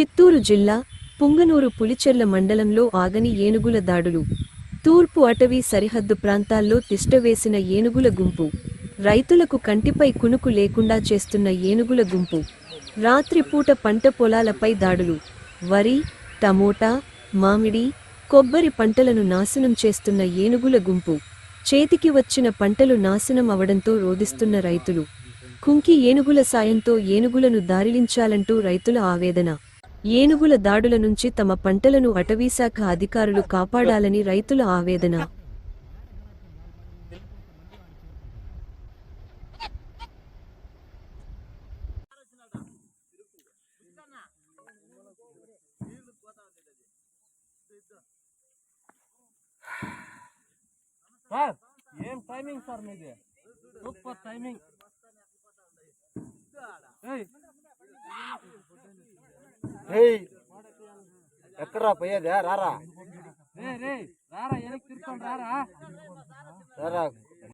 చిత్తూరు జిల్లా పుంగనూరు పులిచెర్ల మండలంలో ఆగని ఏనుగుల దాడులు. తూర్పు అటవీ సరిహద్దు ప్రాంతాల్లో తిష్టవేసిన ఏనుగుల గుంపు. రైతులకు కంటిపై కునుకు లేకుండా చేస్తున్న ఏనుగుల గుంపు. రాత్రిపూట పంట పొలాలపై దాడులు. వరి టమోటా మామిడి కొబ్బరి పంటలను నాశనం చేస్తున్న ఏనుగుల గుంపు. చేతికి వచ్చిన పంటలు నాశనం అవడంతో రోదిస్తున్న రైతులు. కుంకి ఏనుగుల సాయంతో ఏనుగులను దారిలించాలంటూ రైతుల ఆవేదన. ఏనుగుల దాడుల నుంచి తమ పంటలను అటవీశాఖ అధికారులు కాపాడాలని రైతుల ఆవేదన. సార్ ఏం టైమింగ్ సార్ మీది? సూపర్ టైమింగ్ ఏయ్, ఏయ్ ఎక్కడ్రా పోయేదే రారా రే రే రారా వెనక్కి తిరుక్కొని రారా రారా